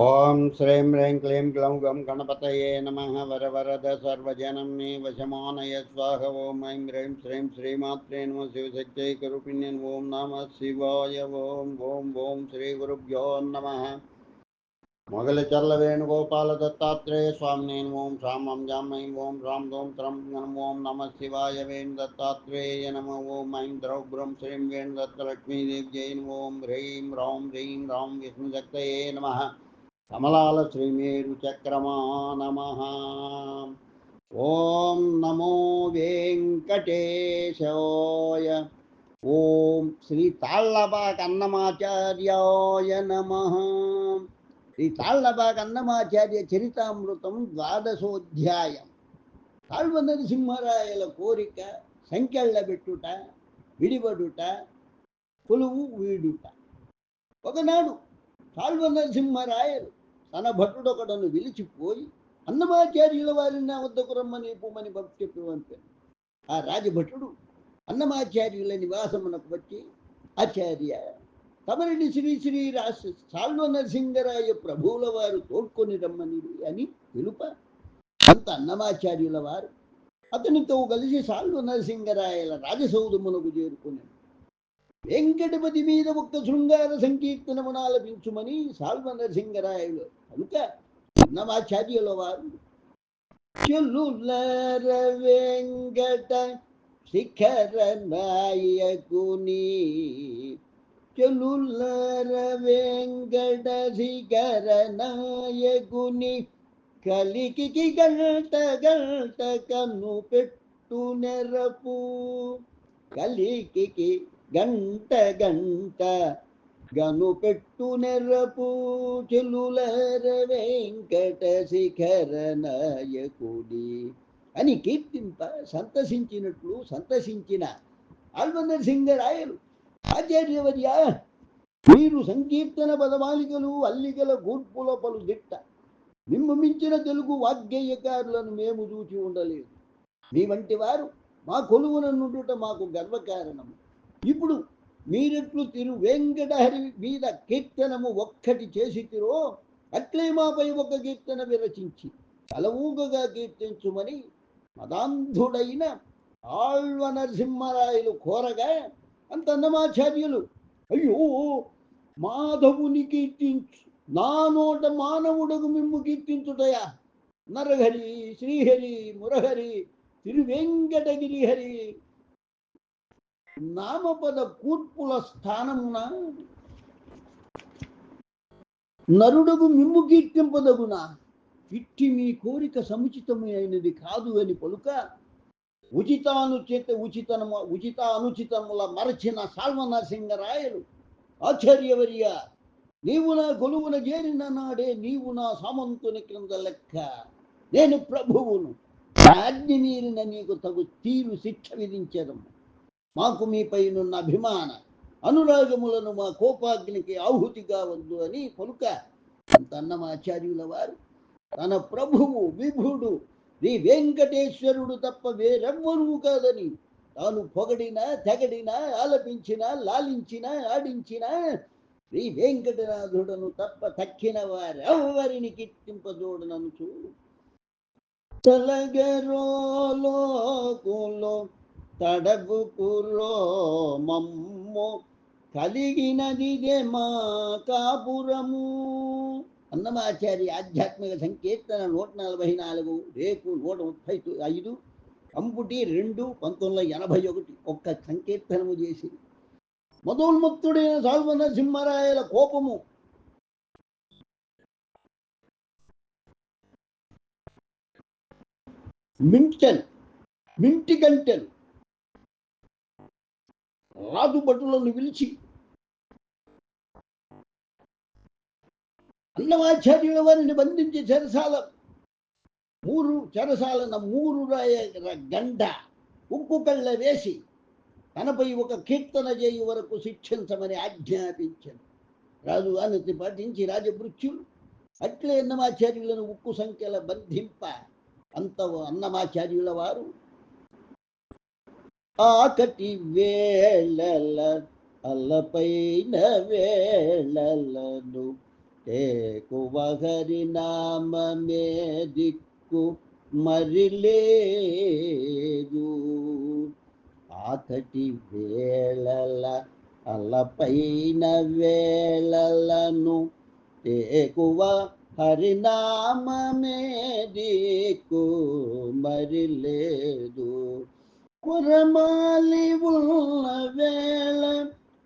ఓం శ్రీం హ్రీం క్లీం గ్లౌం గం గణపతయే నమ వరవరద సర్వజనం మే వశమానయ స్వాహ ఓం ఐం హ్రీం శ్రీం శ్రీమాత్రే నమ శివశక్తైకరూపిణ్యన్ ఓం నమ శివాయ ఓం ఓం ఓం శ్రీ గురుభ్యో నమ మొగలి చర్ల వేణుగోపాల దత్తాత్రేయ స్వామిని ఓం శ్రామం జామం ఓం రాం దోం త్రం గణం ఓం నమ శివాయ వేణు దత్తాత్రేయ నమ ఓం ఐం ద్రౌగ్రం శ్రీం వేణు దత్తలక్ష్మీదేవ్యై ఓం హ్రీం రాం హ్రీం రాం విష్ణుశక్తయే నమ కమలాల శ్రీమేరు చక్రమా నమ ఓం నమో వెంకటేశాయ ఓం శ్రీ తాళ్ళబాగ్ అన్నమాచార్యాయ నమ శ్రీ తాళ్ళబాగ్ అన్నమాచార్య చరితామృతం ద్వాదశోధ్యాయం తాళ్వ నరసింహరాయల కోరిక సంఖ్యళ్ళ పెట్టుట విడిపడుట కొలువు వీడుట ఒకనాడు తాళ్వ నరసింహరాయలు తన భటుడొకడను విలిచిపోయి అన్నమాచార్యుల వారిని నా వద్దకు రమ్మని పొమ్మని పంపి చెప్పి పంపాను ఆ రాజభటుడు అన్నమాచార్యుల నివాసమునకు వచ్చి ఆచార్య తమరిని శ్రీ శ్రీ రాశ సాల్వ నరసింగరాయ ప్రభువుల వారు తోడ్కొని రమ్మని అని పిలుప అంత అన్నమాచార్యుల వారు అతనితో కలిసి సాల్వ నరసింగరాయల రాజసౌధమునకు చేరుకున్నాడు వెంకటపతి మీద ఒక్క శృంగార సంకీర్తనమును ఆలపించుమని సాల్వ నరసింగరాయుడు కనుక అన్నమాచార్యుల వారు చెల్లులర వెంకట శిఖర నాయకుని చెల్లులర వెంకట శిఖర నాయకుని కలికి గంట గంట కన్ను పెట్టు నెరపు కలికి గంట గంట గను పెట్టు నెర్రపు చెల్లులర వెంకట శిఖర నాయకుడి అని కీర్తింప సంతసించినట్లు సంతసించిన ఆల్వందర్ సింగరాయలు ఆచార్యవర్య మీరు సంకీర్తన పదమాలికలు అల్లికల కూర్పుల పలు దిట్ట మిమ్ము మించిన తెలుగు వాగ్గేయకారులను మేము చూచి ఉండలేదు. మీ వంటి వారు మా కొలువున నుండుట మాకు గర్వకారణము. ఇప్పుడు మీరెట్లు తిరు వెంకటహరి మీద కీర్తనము ఒక్కటి చేసి తిరో అట్లే మాపై ఒక కీర్తన విరచించి తలవూగగా కీర్తించుమని మదాంధుడైన ఆళ్వ నరసింహరాయలు కోరగా అంత అన్నమాచార్యులు అయ్యో మాధవుని కీర్తించు నా నోట మానవుడకు మిమ్ము కీర్తించుటయా? నరహరి శ్రీహరి మురహరి తిరువెంకటగిరిహరి నామపద కూర్పుల స్థానమున నరుడగు మిమ్ము కీర్తింపదగున? ఇట్టి మీ కోరిక సముచితమైనది కాదు అని పలుక ఉచితానుచిత ఉచితనము ఉచితానుచితముల మరచిన సాల్వ నరసింహరాయలు ఆచార్యవర్య నీవు నా గొలువున చేరిన నాడే నీవు నా సామంతుని క్రింద లెక్క. నేను ప్రభువును. ఆజ్ఞ మీరిన నీకు తగు తీరు శిక్ష విధించడం మాకు మీపైనున్న అభిమాన అనురాగములను మా కోపాగ్నికి ఆహుతిగా వద్దు అని పలుక. తన్నమాచార్యుల వారు? తన ప్రభువు విభుడు శ్రీ వెంకటేశ్వరుడు తప్ప వేరెవ్వరూ కాదని. తాను పొగడినా తెగడినా ఆలపించినా లాలించిన ఆడించిన శ్రీ వెంకటనాథుడను తప్ప తక్కిన వారెవ్వరిని కీర్తింపజోడననుచు తలగరోలోకులో తడగుకురో మమ్ము కలిగినదిదే మా కాపురము. అన్నమాచార్య ఆధ్యాత్మిక సంకీర్తన నూట నలభై నాలుగు రేపు నూట ముప్పై ఐదు కంపుటి రెండు పంతొమ్మిది వందల ఎనభై ఒకటి ఒక్క సంకీర్తనము చేసి. మధోన్ముక్తుడైన సాల్వ నరసింహరాయల కోపము. మింటన్ మింటి గంటలు. రాజు భటులను పిలిచి. అన్నమాచార్యుల వారిని బంధించి చెరసాల. మూరు చెరసాలన మూరు రాయ గంట. ఉప్పు కళ్ళ వేసి తనపై ఒక కీర్తన చేయు వరకు శిక్షించమని ఆజ్ఞాపించాను. రాజు అనతి పాటించి రాజభృత్యులు అట్లే అన్నమాచార్యులను ఉక్కు సంఖ్యల బంధింప. అంత అన్నమాచార్యుల వారు ఆకటి వేళల అల్లపైన వేళలను ఏకువహరి నామే దిక్కు మరిలేదు. ఆకటి వేళల అలపైన వేళలను ఏకువ హరినామే దిక్కు మరి లేదు కురమాలి ఉన్న వేళ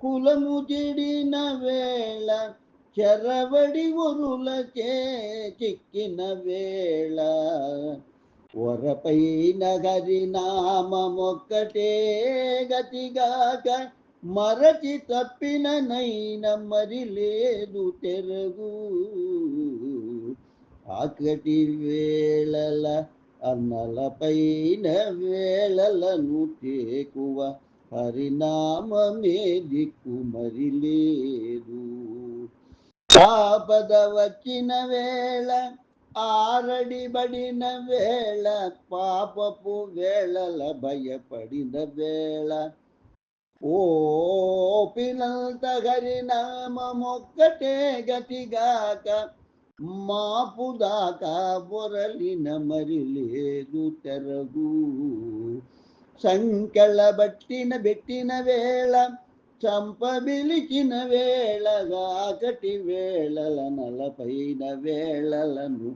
కులము చెడిన వేళ చెరవడి ఒరులకే చిక్కిన వేళ వరపైన హరినామొక్కటే గతిగాక మరచి తప్పిన నైన మరి లేదు తెరగు ఆకటి వేళల అన్నలపైన వేళలను తేకువ హరినామే దిక్కు మరి లేదు. ఆపద వచ్చిన వేళ ఆరడిబడిన వేళ పాపపు వేళల భయపడిన వేళ. ఓ పిలంత హరినామొక్కటే గతిగాక మాపుదాకా బొరలిన మరి లేదు తెరగు. సంకెళ్ళ బట్టిన పెట్టిన వేళ చంపబిలిచిన వేళగాకటి వేళల నలపైన వేళలను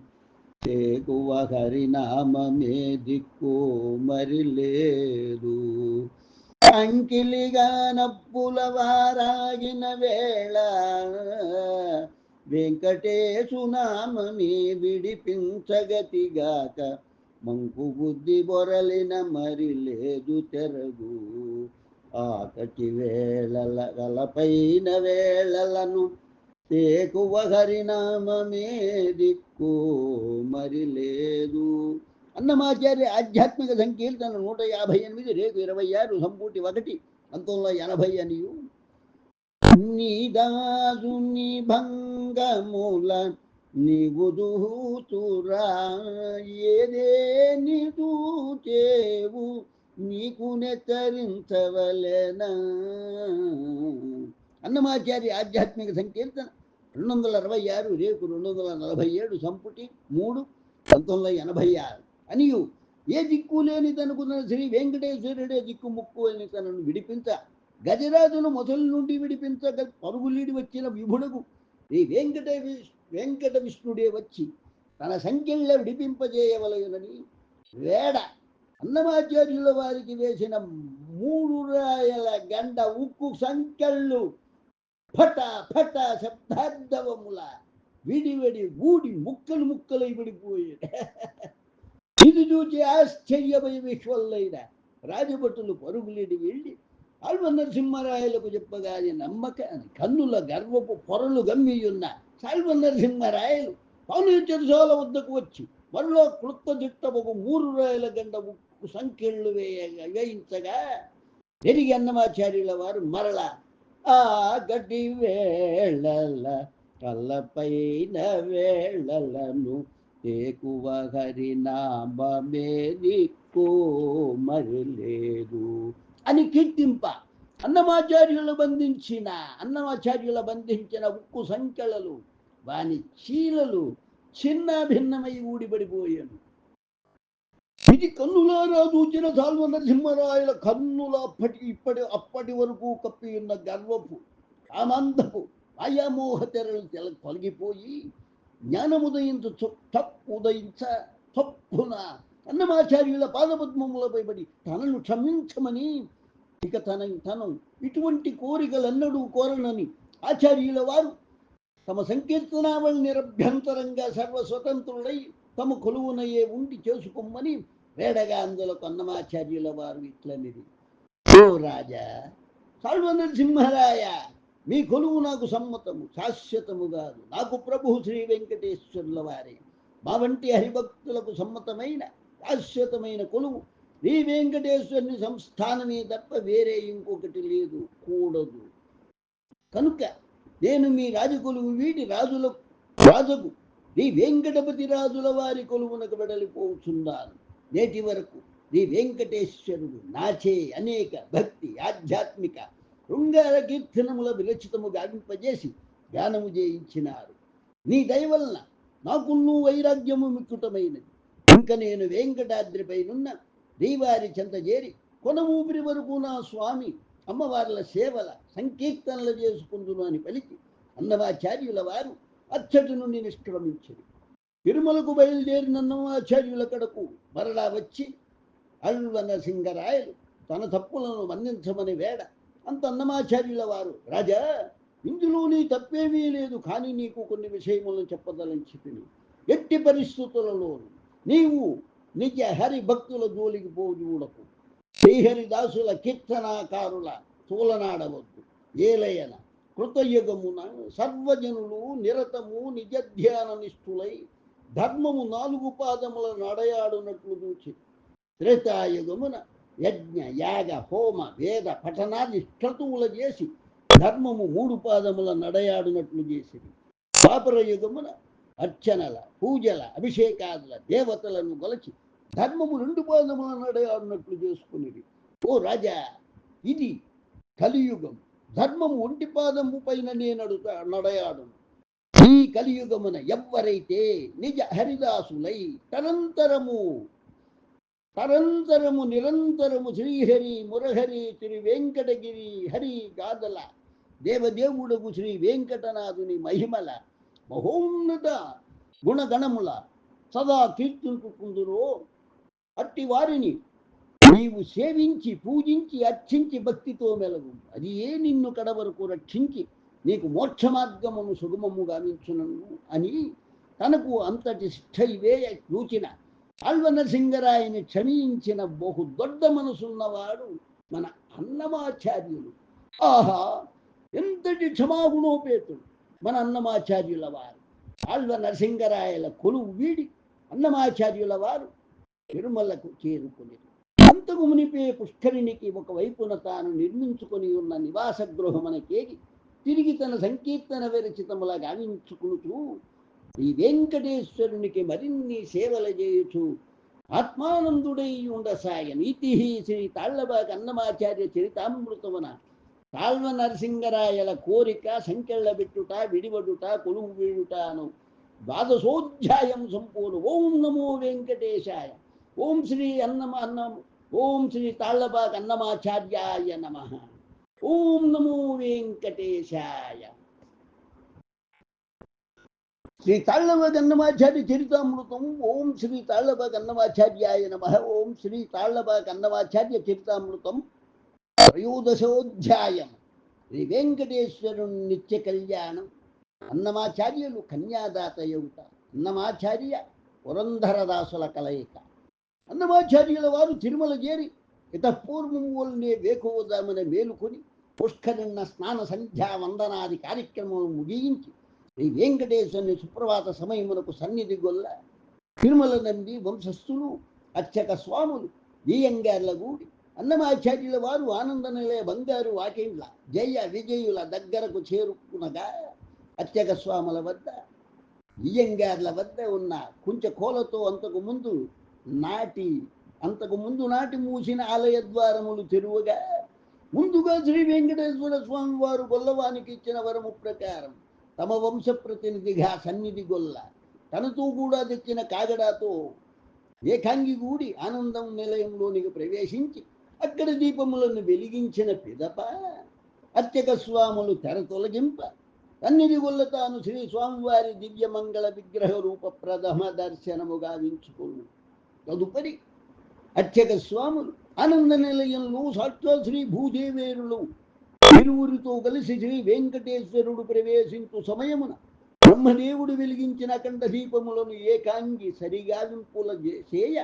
చేకువ హరినామమే దిక్కు మరి లేదు. అంకిలిగా నప్పుల వారాగిన వేళ వెంకటేశునామమే విడిపించగతిగాక మంకు బుద్ధి బొరలిన మరి లేదు తెరగు. ఆకటి వేళల గలపైన వేళలను తేకువ హరినామమే దిక్కు మరి లేదు. అన్నమాచార్య ఆధ్యాత్మిక సంకీర్తన నూట యాభై ఎనిమిది రేపు ఇరవై ఆరు సంపూటి ఒకటి పంతొమ్మిది వందల ఎనభై అనియు. నిదాసుని భంగ అంగముల దూతురా ఏదే నిదూచేవు నీకు నెచ్చరించవలెనా అన్నమాచార్య ఆధ్యాత్మిక సంకీర్తన రెండు వందల అరవై ఆరు రేపు రెండు వందల నలభై ఏడు సంపుటి మూడు పంతొమ్మిది వందల ఎనభై ఆరు అనియు ఏ దిక్కు లేని తనుకున్న శ్రీ వెంకటేశ్వరుడే దిక్కు ముక్కు అని తనను విడిపించ గజరాజును మొదలు నుండి విడిపించ పరుగులీడి వచ్చిన విభుడకు ఈ వెంకట వెంకట విష్ణుడే వచ్చి తన సంఖ్యల్లో విడిపింపజేయవలయునని వేడ అన్నమాచార్యుల వారికి వేసిన మూడు రాయల గండ ఉక్కు సంఖ్యళ్ళు ఫట ఫట శబ్దార్థవముల విడివడి ఊడి ముక్కలు ముక్కలై పడిపోయాడు ఇది చూచి ఆశ్చర్యమయ విశ్వల్లైన రాజభటులు పరుగులేడి వెళ్ళి ఆళ్వ నరసింహరాయలకు చెప్పగాని నమ్మక కన్నుల గర్వపు పొరలు గమ్మియున్న సాల్వ నరసింహరాయలు పౌన వద్దకు వచ్చి మరలో క్లుప్త దిట్టముకు మూడు రాయల గండ ఉక్కు సంఖ్యలు వేయగా వేయించగా తిరిగి అన్నమాచార్యుల వారు మరల ఆ గడ్డి వేళల కళ్ళపైన వేళలను తేకువ హరినామే దిక్కు మరలేదు. అని కీర్తింప. అన్నమాచార్యులు బంధించిన అన్నమాచార్యుల బంధించిన ఉక్కు సంఖ్యలలు వాని చీలలు చిన్న భిన్నమై ఊడిపడిపోయాను ఇది కన్నులారా చూచిన సాల్వ నరసింహరాయల కన్నుల అప్పటి ఇప్పటి అప్పటి వరకు కప్పి ఉన్న గర్వపు ఆనందపు మాయామోహ తెరలు తెల తొలగిపోయి జ్ఞానముదయించు తప్పు ఉదయించ తప్పున అన్నమాచార్యుల పాదపద్మములపై పడి తనను క్షమించమని ఇక తన. తను ఇటువంటి కోరికలన్నడూ కోరనని ఆచార్యుల వారు తమ సంకీర్తనావళి నిరభ్యంతరంగా సర్వస్వతంత్రుడై తమ కొలువునయ్యే ఉండి చేసుకోమని వేడగా అందులో కన్నమాచార్యుల వారు ఇట్లనిది. ఓ రాజా సర్వ నరసింహరాయ మీ కొలువు నాకు సమ్మతము శాశ్వతము కాదు. నాకు ప్రభు శ్రీ వెంకటేశ్వరుల వారే. మా వంటి హరిభక్తులకు సమ్మతమైన శాశ్వతమైన కొలువు శ్రీ వెంకటేశ్వరుని సంస్థానమే తప్ప వేరే ఇంకొకటి లేదు కూడదు. కనుక నేను మీ రాజకొలువు వీడి రాజుల రాజుకు శ్రీ వెంకటపతి రాజుల వారి కొలువునకు వెడలిపోతున్నాను నేటి వరకు శ్రీ వెంకటేశ్వరుడు నాచే అనేక భక్తి ఆధ్యాత్మిక శృంగార కీర్తనముల విరచితము గావింపజేసి ధ్యానము చేయించినారు. నీ దయవలన నాకున్ను వైరాగ్యము మిక్కుటమైనది. ఇంక నేను వెంకటాద్రిపైనున్న శ్రీవారి చెంత చేరి కొన ఊపిరి వరకు నా స్వామి అమ్మవార్ల సేవల సంకీర్తనలు చేసుకుందును అని పలికి అన్నవాచార్యుల వారు అచ్చటి నుండి నిష్క్రమించారు. తిరుమలకు బయలుదేరిన అన్నమాచార్యుల కడకు మరలా వచ్చి అల్వన సింగరాయలు తన తప్పులను మన్నించమని వేడ అంత అన్నమాచార్యుల వారు రాజా ఇందులో నీ తప్పేమీ లేదు కానీ నీకు కొన్ని విషయములను చెప్పదలని చెప్పిన ఎట్టి పరిస్థితులలోనూ నీవు నిజ హరి భక్తుల జోలికి పోవు చూడకు. శ్రీహరిదాసుల కీర్తనాకారుల తూలనాడవద్దు ఏలయన కృతయుగమున సర్వజనులు నిరతము నిజధ్యాన నిష్ఠులై ధర్మము నాలుగు పాదముల నడయాడునట్లు చూచి త్రేతాయుగమున యజ్ఞ యాగ హోమ వేద పఠనాది క్రతువుల చేసి ధర్మము మూడు పాదముల నడయాడునట్లు చేసింది పాపర యుగమున అర్చనల పూజల అభిషేకాదుల దేవతలను కొలచి ధర్మము రెండు పాదముల నడయాడునట్లు చేసుకునేది ఓ రాజా ఇది కలియుగం ధర్మము ఒంటి పాదము పైన నేనడుతా నడయాడును ఈ కలియుగమున ఎవ్వరైతే నిజ హరిదాసులై తరంతరము తరంతరము నిరంతరము శ్రీహరి మురహరి శ్రీ వెంకటగిరి హరి గాదల దేవదేవుడకు శ్రీ వెంకటనాథుని మహిమల మహోన్నత గుణగణముల సదా కీర్తించుకుందురో అట్టి వారిని నీవు సేవించి పూజించి అర్చించి భక్తితో మెలగు. అది ఏ నిన్ను కడవరకు రక్షించి నీకు మోక్ష మార్గమును సుగమము గావించునను అని తనకు అంతటి శిక్ష చూచిన ఆళ్వనరసింగరాయని క్షమించిన బహు దొడ్డ మనసున్నవాడు మన అన్నమాచార్యులు. ఆహా ఎంతటి క్షమాగుణోపేతుడు మన అన్నమాచార్యుల వారు ఆళ్వ నరసింగరాయల కొలువు వీడి అన్నమాచార్యుల వారు తిరుమలకు చేరుకుని అంతకు మునిపే పుష్కరిణికి ఒక వైపున తాను నిర్మించుకొని ఉన్న నివాస గృహమనకేగి తిరిగి తన సంకీర్తన విరచితముల గావించుకుంటూ ఈ వెంకటేశ్వరునికి మరిన్ని సేవలు చేయుచు ఆత్మానందుడై ఉండసాయ నీతి శ్రీ తాళ్ళబా అన్నమాచార్య చరితామృతమున తాళ్వ నరసింగరాయల కోరిక సంకెళ్ళబెట్టుట విడివడుట కొలువు వీడుటను ద్వాదశోధ్యాయం సంపూర్ణ. ఓం నమో వెంకటేశాయ. ఓం శ్రీ అన్నమ అన్నం ఓం శ్రీ తాళ్ళబాగ అన్నమాచార్యాయ నమ. ఓం నమో వెంకటేశాయ. శ్రీ తాళ్ళబాగ అన్నమాచార్య చరితామృతం ఓం శ్రీ తాళ్ళబాగ అన్నమాచార్యాయ నమ ఓం శ్రీ తాళ్ళబాగ అన్నమాచార్య చరితామృతం త్రయోదశోధ్యాయం శ్రీ వెంకటేశ్వరుని నిత్య కళ్యాణం అన్నమాచార్యులు కన్యాదాత యువత అన్నమాచార్య పురంధరదాసుల కలయిక. అన్నమాచార్యుల వారు తిరుమల చేరి ఇతపూర్వములనే వేకోదామని మేలుకొని పుష్కరిన్న స్నాన సంధ్యా వందనాది కార్యక్రమం ముగించి శ్రీ వెంకటేశ్వరుని సుప్రభాత సమయమునకు సన్నిధి గొల్ల తిరుమల నంది వంశస్థులు అర్చక స్వాములు బియ్యంగార్ల గూడి అన్నమాచార్యుల వారు ఆనంద నిలయ బంగారు వాకిండ్ల జయ విజయుల దగ్గరకు చేరుకునగా అర్చక స్వాముల వద్ద బియ్యంగార్ల వద్ద ఉన్న కుంచ కోలతో అంతకు ముందు నాటి అంతకు ముందు నాటి మూసిన ఆలయ ద్వారములు తెరువగా ముందుగా శ్రీ వెంకటేశ్వర స్వామి వారు గొల్లవానికి ఇచ్చిన వరము ప్రకారం తమ వంశ ప్రతినిధిగా సన్నిధి గొల్ల తనతో కూడా తెచ్చిన కాగడాతో ఏకాంగి గూడి ఆనందం నిలయంలోనికి ప్రవేశించి అక్కడ దీపములను వెలిగించిన పిదప అర్చక స్వాములు తెర తొలగింప సన్నిధి గొల్ల తాను శ్రీ స్వామివారి దివ్యమంగళ విగ్రహ రూప ప్రథమ దర్శనము గావించుకున్నాడు తదుపరి అర్చక స్వాములు ఆనంద నిలయంలో సాక్షాత్ శ్రీ భూదేవేరులు. ఇరువురితో కలిసి శ్రీ వెంకటేశ్వరుడు ప్రవేశించు సమయమున బ్రహ్మదేవుడు వెలిగించిన అఖండ దీపములను ఏకాంగి సరిగావింపుల చే- చేయ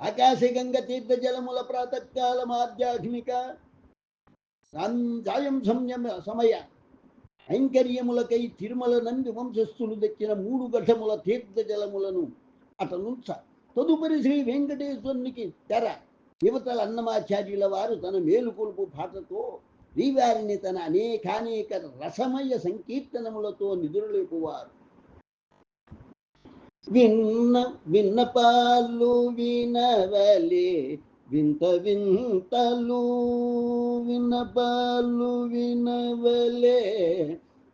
ఆకాశగంగ తీర్థ జలముల ప్రాతకాల ఆధ్యాత్మిక సాయం సంయమ సమయ ఐంకర్యములకై తిరుమల నంది వంశస్థులు తెచ్చిన మూడు ఘటముల తీర్థ జలములను అతనుంచారు తదుపరి శ్రీ వెంకటేశ్వరునికి తెర. యువతల అన్నమాచార్యుల వారు తన మేలుకొలుపు పాటతో శ్రీవారిని తన అనేకానేక రసమయ సంకీర్తనములతో నిదురలేపువారు. విన్న విన్నపాలు వినవలే వింత వింతలు వినపాలు వినవలే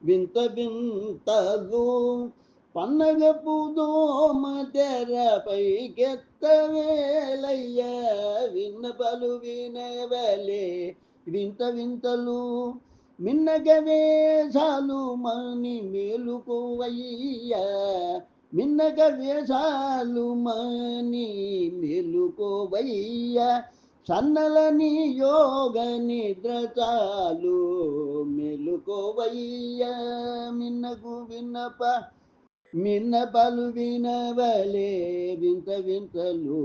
వింత వింతలు పన్నగపు దోమ తెరపై కెత్తవేలయ్య విన్న పలు వినవలే. వింత వింతలు మిన్నగ వేషాలు మని మేలుకోవయ్య మిన్నగ వేషాలు మని మేలుకోవయ్య. సన్నలని యోగ నిద్ర చాలు మెలుకోవయ్య మిన్నకు విన్నప మిన్నపలు వినవలే వింత వింతలు.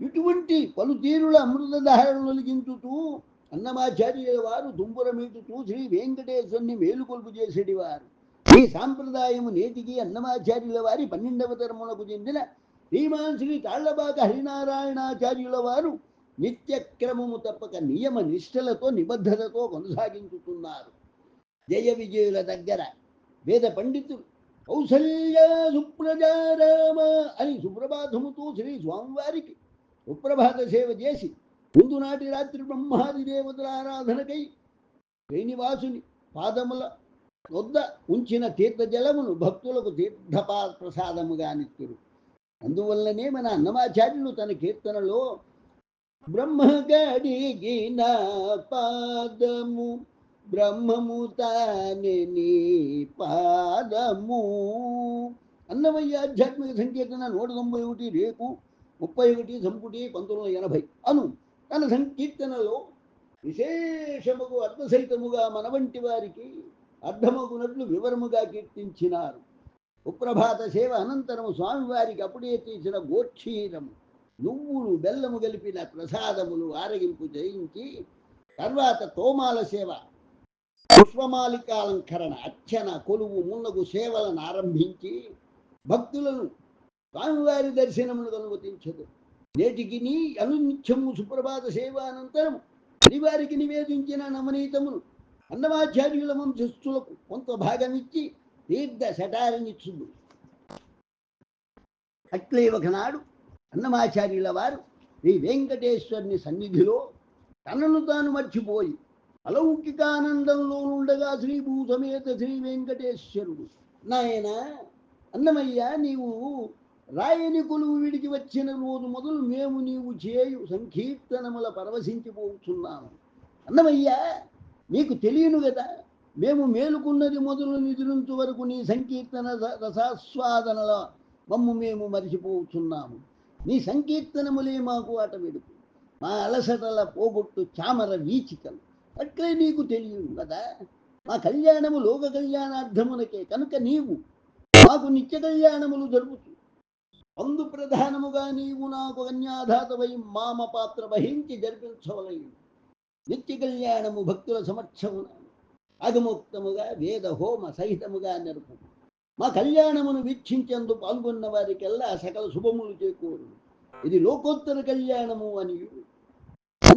ఇటువంటి పలు తీరుల అమృత ధారణొలిగించుతూ అన్నమాచార్యుల వారు దుంపురమీటుతూ శ్రీ వెంకటేశ్వరుని మేలుకొల్పు చేసేటి వారు ఈ సాంప్రదాయము నేటికి అన్నమాచార్యుల వారి పన్నెండవ తరమునకు చెందిన శ్రీమాన్ శ్రీ తాళ్ళబాక హరినారాయణాచార్యుల వారు నిత్యక్రమము తప్పక నియమ నిష్ఠలతో నిబద్ధతతో కొనసాగించుతున్నారు. జయ విజయుల దగ్గర వేద పండితులు కౌసల్య సుప్రజారామ అని సుప్రభాతముతో శ్రీ స్వామివారికి సుప్రభాత సేవ చేసి ముందు నాటి రాత్రి బ్రహ్మాది దేవతల ఆరాధనకై శ్రీనివాసుని పాదముల వద్ద ఉంచిన తీర్థ జలమును భక్తులకు తీర్థపా ప్రసాదముగా నిత్యుడు అందువల్లనే మన అన్నమాచార్యులు తన కీర్తనలో బ్రహ్మ గడిగిన పాదము బ్రహ్మముతాని నీ పాదము. అన్నమయ్య ఆధ్యాత్మిక సంకీర్తన నూట తొంభై ఒకటి రేపు ముప్పై ఒకటి సంపుటి పంతొమ్మిది వందల ఎనభై. అను తన సంకీర్తనలో విశేషముకు అర్థసహితముగా మన వంటి వారికి అర్థమగునట్లు వివరముగా కీర్తించినారు. ఉప్రభాత సేవ అనంతరము స్వామివారికి అప్పుడే తీసిన గోక్షీరము. నువ్వులు బెల్లము కలిపిన ప్రసాదములు ఆరగింపు చేయించి తర్వాత తోమాల సేవ పుష్పమాలికాలంకరణ అర్చన కొలువు మున్నగు సేవలను ఆరంభించి భక్తులను స్వామివారి దర్శనమును అనుమతించదు. నేటికి నీ అనునిత్యము సుప్రభాత సేవ అనంతరం శ్రీవారికి నివేదించిన నమనీతమును అన్నమాచార్యుల వంశస్థులకు కొంత భాగమిచ్చి తీర్థ శటారనిచ్చుడు అట్లే ఒకనాడు అన్నమాచార్యుల వారు శ్రీ వెంకటేశ్వరుని సన్నిధిలో తనను తాను మర్చిపోయి అలౌకికానందంలో ఉండగా శ్రీ శ్రీ వెంకటేశ్వరుడు నాయన అన్నమయ్య నీవు రాయని కొలువు విడికి వచ్చిన రోజు మొదలు మేము నీవు చేయు సంకీర్తనముల పరవశించిపోతున్నాను అన్నమయ్య నీకు తెలియను కదా మేము మేలుకున్నది మొదలు నిద్రించు వరకు నీ సంకీర్తన రసాస్వాదనల మమ్ము మేము మరిచిపోతున్నాము. నీ సంకీర్తనములే మాకు అటవెడుపు. మా అలసటల పోగొట్టు చామర వీచికలు. అట్లే నీకు తెలియదు కదా? మా కళ్యాణము లోక కళ్యాణార్థమునకే. కనుక నీవు మాకు నిత్య కళ్యాణములు జరుపుతూ అందు ప్రధానముగా నీవు నాకు కన్యాధాతవై మామ పాత్ర వహించి జరిపించవలయు నిత్య కళ్యాణము భక్తుల సమక్షమున అగముక్తముగా వేద హోమ సహితముగా నెరుపు మా కళ్యాణమును వీక్షించేందుకు పాల్గొన్న వారికెల్లా సకల శుభములు చేకూరు ఇది లోకోత్తర కళ్యాణము అని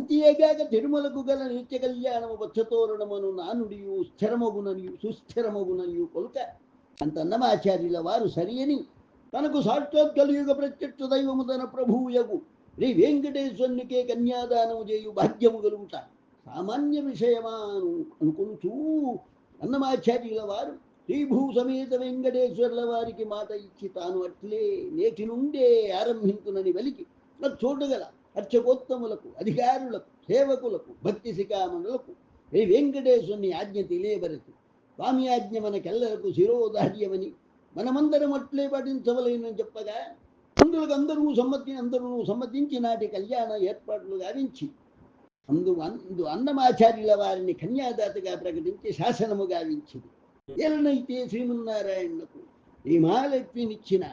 అంతేగాక తిరుమలకు గల నిత్య కళ్యాణము వచ్చతోరణమును నానుడియు స్థిరమగుననియు సుస్థిరమగుననియు కొలుక. అంత అన్నమాచార్యుల వారు సరియని. తనకు సాక్షాత్ కలియుగ ప్రత్యక్ష దైవము తన ప్రభువుయగు. శ్రీ వెంకటేశ్వరునికే కన్యాదానము చేయు భాగ్యము కలుగుట సామాన్య విషయమా అను అనుకుంటూ అన్నమాచార్యుల వారు శ్రీభూ సమేత వెంకటేశ్వర్ల వారికి మాట ఇచ్చి తాను అట్లే నేటి నుండే ఆరంభించునని వెలికి. చూడగల అర్చకోత్తములకు అధికారులకు సేవకులకు భక్తి శిఖామణులకు శ్రీ వెంకటేశుని ఆజ్ఞ తెలియబరచు స్వామి ఆజ్ఞ మనకెల్లరకు శిరోదార్యమని మనమందరం అట్లే పాటించవలేనని చెప్పగా అందులకు అందరూ సమ్మతి అందరూ సమ్మతించి నాటి కళ్యాణ ఏర్పాట్లు గావించి అందు అందు అన్నమాచార్యుల వారిని కన్యాదాతగా ప్రకటించి శాసనము గావించింది ఎలనైతే శ్రీమన్నారాయణకు ఈ మహాలక్ష్మినిచ్చిన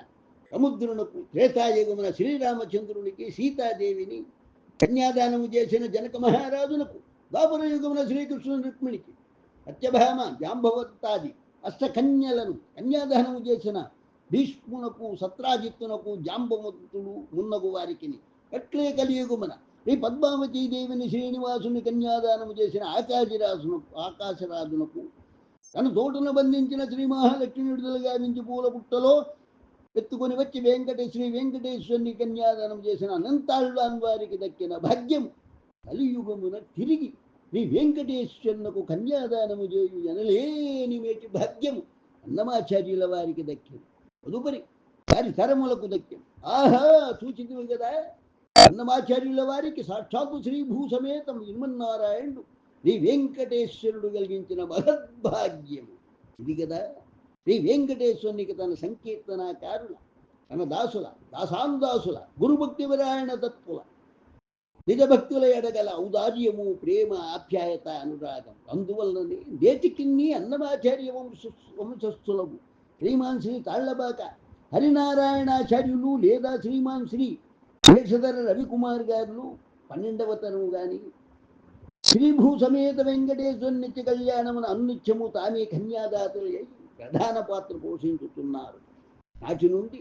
సముద్రునకు త్రేతాయుగమున శ్రీరామచంద్రునికి సీతాదేవిని కన్యాదానము చేసిన జనక మహారాజునకు ద్వాపర యుగమున శ్రీకృష్ణ రుక్మిణికి సత్యభామ జాంబవత్తాది అష్టకన్యలను కన్యాదానము చేసిన భీష్మునకు సత్రాజిత్తునకు జాంబవంతుడు మున్నగు వారికి ఎట్లే కలియుగమున ఈ పద్మావతీ దేవిని శ్రీనివాసుని కన్యాదానము చేసిన ఆకాశరాజునకు ఆకాశరాజునకు తన తోటను బంధించిన శ్రీ మహాలక్ష్మి విడుదల గావించి పూల పుట్టలో ఎత్తుకొని వచ్చి వెంకటేశ్వరి వెంకటేశ్వరుని కన్యాదానం చేసిన అనంతాళ్వాన్ వారికి దక్కిన భాగ్యం కలియుగమున తిరిగి శ్రీ వెంకటేశ్వరునకు కన్యాదానము చేయు ఎనలేని వేటి భాగ్యము అన్నమాచార్యుల వారికి దక్కింది. తదుపరి వారి తరములకు దక్కింది. ఆహా సూచితివి కదా. అన్నమాచార్యుల వారికి సాక్షాత్తు శ్రీ భూసమేతం నీ శ్రీ వెంకటేశ్వరుడు కలిగించిన మహద్భాగ్యము. ఇది కదా. శ్రీ వెంకటేశ్వరునికి తన సంకీర్తనాకారుల తన దాసుల దాసాందాసుల గురుభక్తి విరాయణ తత్వుల నిజభక్తుల ఎడగల ఔదార్యము ప్రేమ ఆప్యాయత అనురాగం. అందువల్లనే నేటికిన్ని అన్నమాచార్య వంశ వంశస్థులము. శ్రీమాన్ శ్రీ తాళ్ళబాక హరినారాయణాచార్యులు లేదా శ్రీమాన్ శ్రీ శేషధర రవికుమార్ గారులు పన్నెండవ తరము గాని శ్రీభూ సమేత వెంకటేశ్వర నిత్య కళ్యాణమున అనునిత్యము తామే కన్యాదాతలు అయి ప్రధాన పాత్ర పోషించుతున్నారు. నాటి నుండి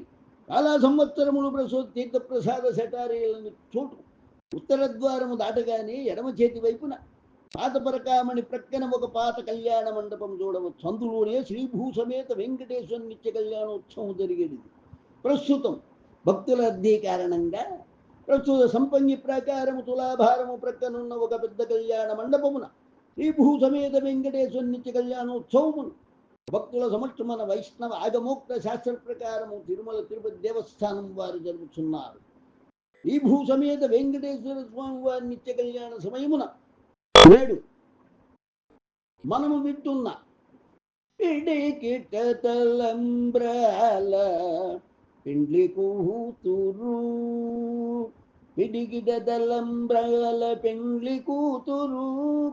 చాలా సంవత్సరములు ప్రసో తీర్థప్రసాద శటారీలను చోటు ఉత్తర ద్వారము దాటగానే ఎడమ చేతి వైపున పాతపరకామణి ప్రక్కన ఒక పాత కళ్యాణ మండపం చూడవచ్చు అందులోనే శ్రీభూ సమేత వెంకటేశ్వర నిత్య కళ్యాణోత్సవం జరిగేది. ప్రస్తుతం భక్తుల రద్దీ కారణంగా ప్రస్తుత సంపంగి ప్రాకారము తులాభారము ప్రక్కనున్న ఒక పెద్ద కళ్యాణ మండపమున శ్రీభూ సమేత వెంకటేశ్వర నిత్య కళ్యాణోత్సవమును భక్తుల సమక్షమన వైష్ణవ ఆగమోక్త శాస్త్ర ప్రకారము తిరుమల తిరుపతి దేవస్థానం వారు జరుపుతున్నారు ఈ భూ సమేత వెంకటేశ్వర స్వామి వారి నిత్య కళ్యాణ సమయమున నేడు మనము వింటున్న పిడికిట తలంబ్రాల పిండ్లి కూతురు పిడికిట తలంబ్రాల పెండ్లి కూతురు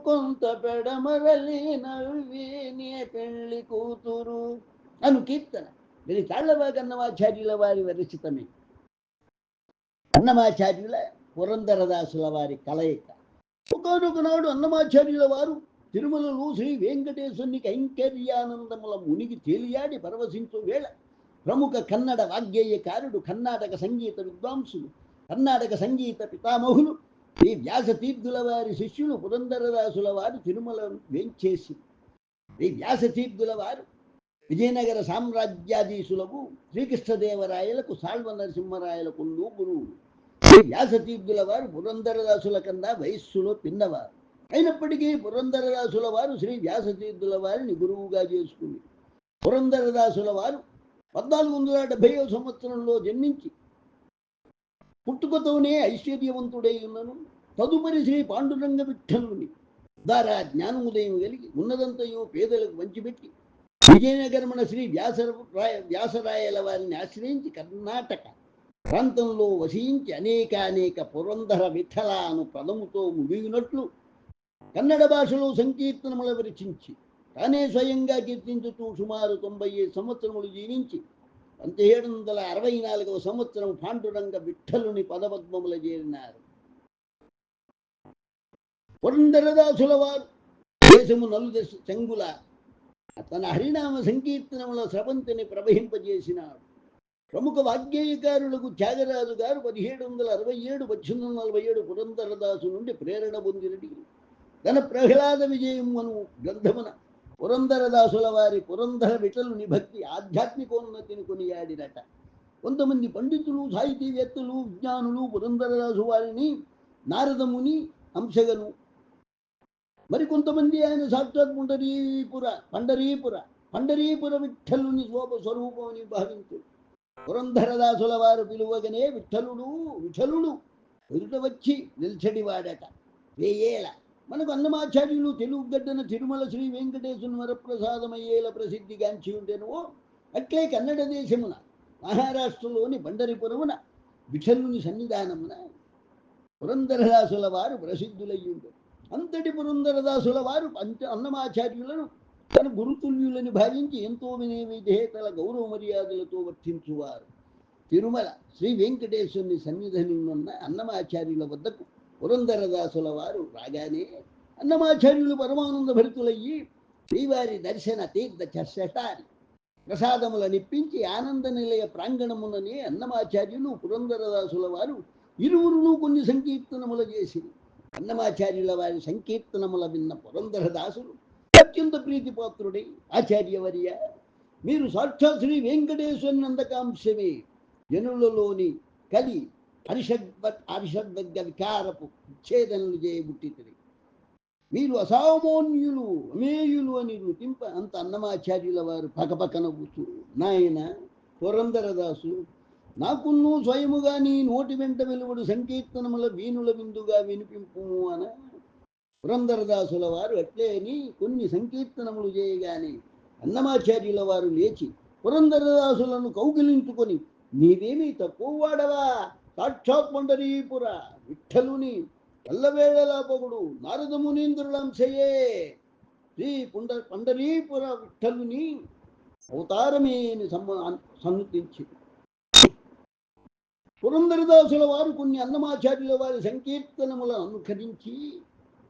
కొంత పెడమరలి నవ్వేనే పెండ్లి కూతురు అను కీర్తన. ఇది తాళ్ళవాగన్నమాచార్యుల వారి విరచితమే అన్నమాచార్యుల పురంధరదాసుల వారి కలయిక. ఒకనొకనాడు అన్నమాచార్యుల వారు తిరుమలలో శ్రీ వెంకటేశ్వరుని కైంకర్యానందముల మునిగి తేలియాడి పరవశించు వేళ ప్రముఖ కన్నడ వాగ్గేయకారుడు కర్ణాటక సంగీత విద్వాంసులు కర్ణాటక సంగీత పితామహులు శ్రీ వ్యాసతీర్థుల వారి శిష్యులు పురంధరదాసుల వారు తిరుమల వేంచేసి శ్రీ వ్యాసతీర్థుల వారు విజయనగర సామ్రాజ్యాధీశులకు శ్రీకృష్ణదేవరాయలకు సాల్వ నరసింహరాయలకు గురువులు శ్రీ వ్యాసతీర్థుల వారు పురంధరదాసుల కన్నా వయస్సులో పిన్నవారు. అయినప్పటికీ పురంధరదాసుల వారు శ్రీ వ్యాసతీర్థుల వారిని గురువుగా చేసుకుంది పురంధరదాసుల వారు పద్నాలుగు వందల డెబ్బై సంవత్సరంలో జన్మించి పుట్టుకతోనే ఐశ్వర్యవంతుడై ఉన్నను. తదుపరి శ్రీ పాండురంగ విఠలుని ద్వారా జ్ఞానోదయం కలిగి ఉన్నదంతయో పేదలకు వంచిపెట్టి విజయనగరమున శ్రీ వ్యాసరాయ వ్యాసరాయల వారిని ఆశ్రయించి కర్ణాటక ప్రాంతంలో వసించి అనేక అనేక పురంధర విఠల అను పదముతో ముగిగినట్లు కన్నడ భాషలో సంకీర్తనముల విరచించి తానే స్వయంగా కీర్తించుతూ సుమారు తొంభై ఐదు సంవత్సరములు జీవించి పంతేడు వందల అరవై నాలుగవ సంవత్సరం పాండురంగ విఠలుని పదపద్మముల చేరినారు. పురంధరదాసుల వారు దేశము నలుదశ చెంగుల తన హరినామ సంకీర్తనముల స్రవంతిని ప్రవహింపజేసినాడు. ప్రముఖ వాగ్గేయకారులకు త్యాగరాజు గారు పదిహేడు వందల అరవై ఏడు పద్దెనిమిది వందల నలభై ఏడు పురంధరదాసు నుండి ప్రేరణ పొందినటి తన ప్రహ్లాద విజయం అను గ్రంథమున పురంధరదాసుల వారి పురంధర విటలుని భక్తి ఆధ్యాత్మికోన్నతిని కొనియాడినట. కొంతమంది పండితులు సాహితీవేత్తలు విజ్ఞానులు పురంధరదాసు వారిని నారదముని అంశగను మరికొంతమంది ఆయన సాక్షాత్ పుండరీపుర పండరీపుర పండరీపుర విఠలుని శోభ స్వరూపమని భావించు. పురంధరదాసుల వారు పిలువగనే విఠలుడు విఠలుడు ఎదుట వచ్చి నిల్చడివాడట. వేయేల మనకు అన్నమాచార్యులు తెలుగుగడ్డన తిరుమల శ్రీ వెంకటేశ్వర వరప్రసాదమయ్యేల ప్రసిద్ధిగాంచి ఉండెను అట్లే కన్నడ దేశమున మహారాష్ట్రలోని బండరిపురమున విఠలుని సన్నిధానమున పురంధరదాసుల వారు ప్రసిద్ధులయ్యుండు అంతటి పురంధరదాసుల వారు పంచ అన్నమాచార్యులను తన గురుతుల్యులని భావించి ఎంతో వినయ విధేయతల గౌరవ మర్యాదలతో వర్తించువారు. తిరుమల శ్రీ వెంకటేశ్వరుని సన్నిధినున్న అన్నమాచార్యుల వద్దకు పురంధరదాసుల వారు రాగానే అన్నమాచార్యులు పరమానంద భరితులయ్యి శ్రీవారి దర్శన తీర్థ చర్చటారి ప్రసాదముల నిప్పించి ఆనంద నిలయ ప్రాంగణముననే అన్నమాచార్యులు పురంధరదాసుల వారు ఇరువురును కొన్ని సంకీర్తనముల చేసి అన్నమాచార్యుల వారి సంకీర్తనముల విన్న పురంధరదాసులు అత్యంత ప్రీతిపాత్రుడై ఆచార్యవర్య మీరు సాక్షాత్ శ్రీ వెంకటేశ్వర నందకాంశమే. జనులలోని కలి హరిషద్వ హరిషద్వర్గ వికారపు ఛేదనలు చేయబుట్టితిరి. మీరు అసామాన్యులు అమేయులు అని రుతింప అంత అన్నమాచార్యుల వారు పకపక నవ్వుతూ నాయన పురంధరదాసు నాకున్ను స్వయముగా నీ నోటి వెంట వెలువడు సంకీర్తనముల వీణుల విందుగా వినిపింపు అన పురంధరదాసుల వారు అట్లేని కొన్ని సంకీర్తనములు చేయగానే అన్నమాచార్యుల వారు లేచి పురంధరదాసులను కౌగిలించుకొని నీవేమీ తక్కువ వాడవా? సాక్షాత్ పండరీపుర విఠలుని ఎల్లవేళలా పొగుడు నారద శ్రీ పుండ పండరీపుర విఠలుని అవతారమేని అని సన్నుతించి పురంధరదాసుల వారు కొన్ని అన్నమాచార్యుల వారి సంకీర్తనములను అనుకరించి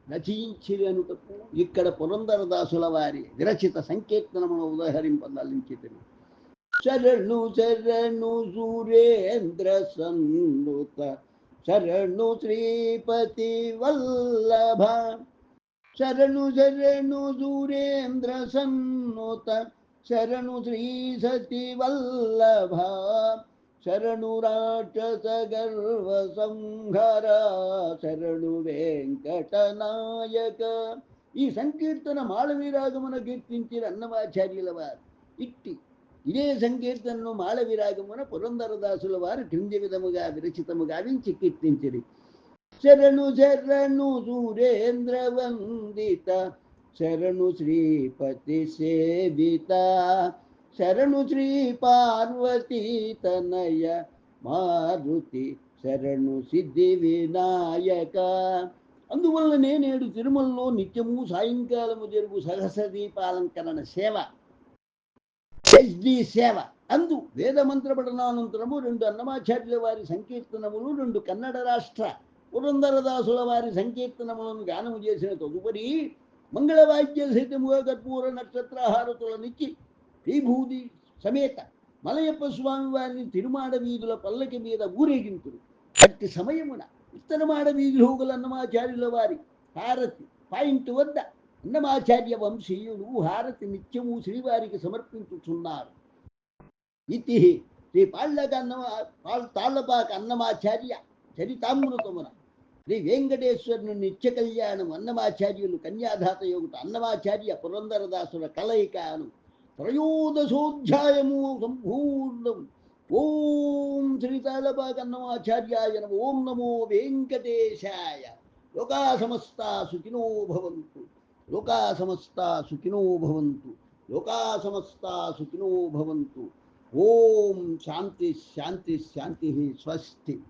రచయించిరి అనుటకు ఇక్కడ పురంధరదాసుల వారి విరచిత సంకీర్తనమును ఉదహరింపదలించి శరణు శరణు సూరేంద్ర సన్నుత శరణు శ్రీపతి వల్లభ శరణు శరణు సూరేంద్ర సన్నుత శరణు శ్రీ సతి వల్లభ శరణు రాక్షస గర్వ సంహర శరణు వెంకట నాయక ఈ సంకీర్తన మాళవీరాగమున కీర్తించిన అన్నమాచార్యుల వారు ఇట్టి ఇదే సంకీర్తనను మాళవిరాగమున పురంధరదాసుల వారు క్రింది విధముగా విరచితము గావించి కీర్తించిరి. శరణు శరణు సూరేంద్ర వందిత శరణు శ్రీపతి సేవిత శరణు శ్రీ పార్వతీ తనయ మారుతి శరణు సిద్ధి వినాయక. అందువల్లనే నేడు తిరుమలలో నిత్యము సాయంకాలము జరుగు సహస దీపాలంకరణ సేవ ఎస్డి సేవ. అందు వేద మంత్ర పఠనానంతరము రెండు అన్నమాచార్యుల వారి సంకీర్తనములు రెండు కన్నడ రాష్ట్ర పురంధరదాసుల వారి సంకీర్తనములను గానము చేసిన తదుపరి మంగళవాద్య సహితముగా కర్పూర నక్షత్రహారతులనిచ్చి శ్రీభూది సమేత మలయప్ప స్వామి వారిని తిరుమాడ వీధుల పల్లకి మీద ఊరేగింపుడు అట్టి సమయమున ఉత్తరమాడ వీధిలో గల అన్నమాచార్యుల వారి హారతి పాయింట్ వద్ద అన్నమాచార్య వంశీయులు హారతి నిత్యము శ్రీవారికి సమర్పించుచున్నారు. ఇది శ్రీ పాళ్ళక అన్నమ తాళ్ళపాక అన్నమాచార్య చరితామృతమున శ్రీ వెంకటేశ్వరుని నిత్య కళ్యాణం అన్నమాచార్యులు కన్యాధాత యోగుట అన్నమాచార్య పురంధరదాసుల కలయికాను త్రయోదశోధ్యాయము సంపూర్ణం. ఓం శ్రీ తాళ్ళపాక అన్నమాచార్యాయ ఓం నమో వెంకటేశాయ. లోకా సమస్తా సుఖినో భవంతు. लोका समस्ता सुखिनो भवन्तु। लोका समस्ता सुखिनो भवन्तु। ओम शांति शांति शांति ही स्वस्ति।